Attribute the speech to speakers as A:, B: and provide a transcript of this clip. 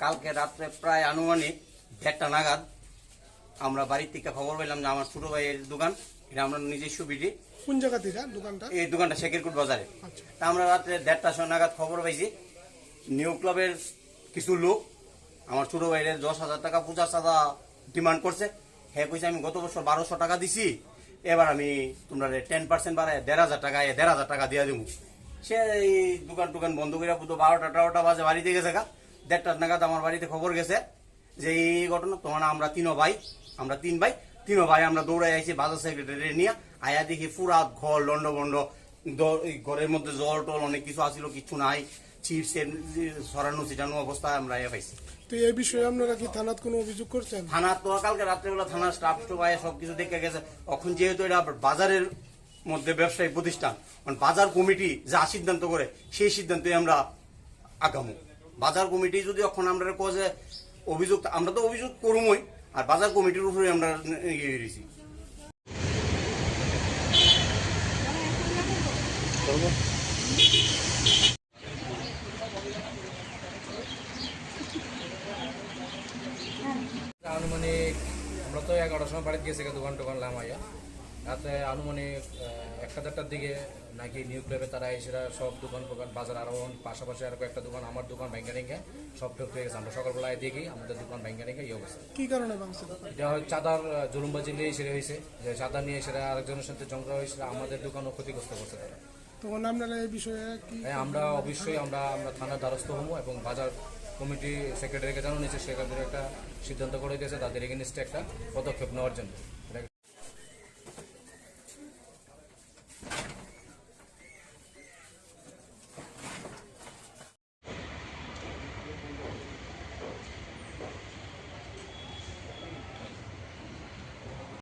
A: কালকে রাত্রে প্রায় আনুমানিক দেড়টা নাগাদ আমরা বাড়ির থেকে খবর পেলাম যে আমার ছোট ভাইয়ের দোকান এটা আমরা নিজস্ব বিডি
B: কোন জায়গা থেকে দোকানটা?
A: এই দোকানটা শেখেরকুট বাজারে।
B: আচ্ছা।
A: তা আমরা রাত্রে দেড়টার সময় নাগাদ খবর পাইছি নিউ ক্লাবের কিছু লোক আমার ছোট ভাইয়ের দশ হাজার টাকা পূজা সাদা ডিমান্ড করছে। হ্যাঁ কইছে আমি গত বছর বারোশো টাকা দিছি এবার আমি তোমরা টেন পার্সেন্ট বাড়ায় দেড় হাজার টাকা এ দেড় হাজার টাকা দিয়ে দেবো সে এই দোকান টোকান বন্ধ করে বারোটা তেরোটা বাজে বাড়িতে গেছে গা। দেড়টার নাগাদ আমার বাড়িতে খবর গেছে যে এই ঘটনা। তোমার আমরা তিনো ভাই আমরা তিন ভাই। তিনো ভাই আমরা দৌড়াই আইছি বাজার সেক্রেটারি নিয়ে আয়া দেখি পুরা ঘর লন্ড বন্ড ঘরের মধ্যে জল টল অনেক কিছু আসিল কিছু নাই। চিপস সরানো ছিটানো অবস্থায় আমরা আয়া পাইছি।
B: তো এই বিষয়ে আপনারা কি থানাত কোনো অভিযোগ করছেন?
A: থানা তো কালকে রাত্রেবেলা থানার স্টাফ আয়া সবকিছু দেখে গেছে। এখন যেহেতু এটা বাজারের মধ্যে ব্যবসায়ী প্রতিষ্ঠান মানে বাজার কমিটি যা সিদ্ধান্ত করে সেই সিদ্ধান্তে আমরা আগামো। বাজার কমিটি যদি এখন আমরা কয়ে অভিযোগ, আমরা তো অভিযোগ করুমই, আর বাজার কমিটির উপরে আমরা ইয়ে দিয়েছি
C: আনুমানিক, আমরা তো এগারোটার সময় বাড়িতে গেছি দোকান টোকান লামাইয়া রাতে আনুমানিক একটা দেড়টার দিকে নাকি নিউ ক্লাবে তারা এসেরা সব দোকান টোকান বাজার আরও পাশাপাশি আরও একটা দোকান আমার দোকান ব্যাংকে রেখে সব ঢুকতে গেছে। আমরা সকালবেলায় দেখি আমাদের দোকান ব্যাংকে রেখে ইয়ে অবস্থা।
B: কি কারণে
C: এটা হয় চাঁদার জুলুমবাজি নিয়ে সেরে হয়েছে। যে চাঁদা নিয়ে সেরা আরেকজনের সাথে ঝগড়া হয়েছে আমাদের দোকানও ক্ষতিগ্রস্ত করছে তারা।
B: তখন আপনারা এই বিষয়ে কি
C: হ্যাঁ আমরা অবশ্যই আমরা আমরা থানার দ্বারস্থ হব এবং বাজার কমিটি সেক্রেটারিকে জানানো নিয়েছে থেকে একটা সিদ্ধান্ত করে দিয়েছে তাদের এগেনিস্টে একটা পদক্ষেপ নেওয়ার জন্য।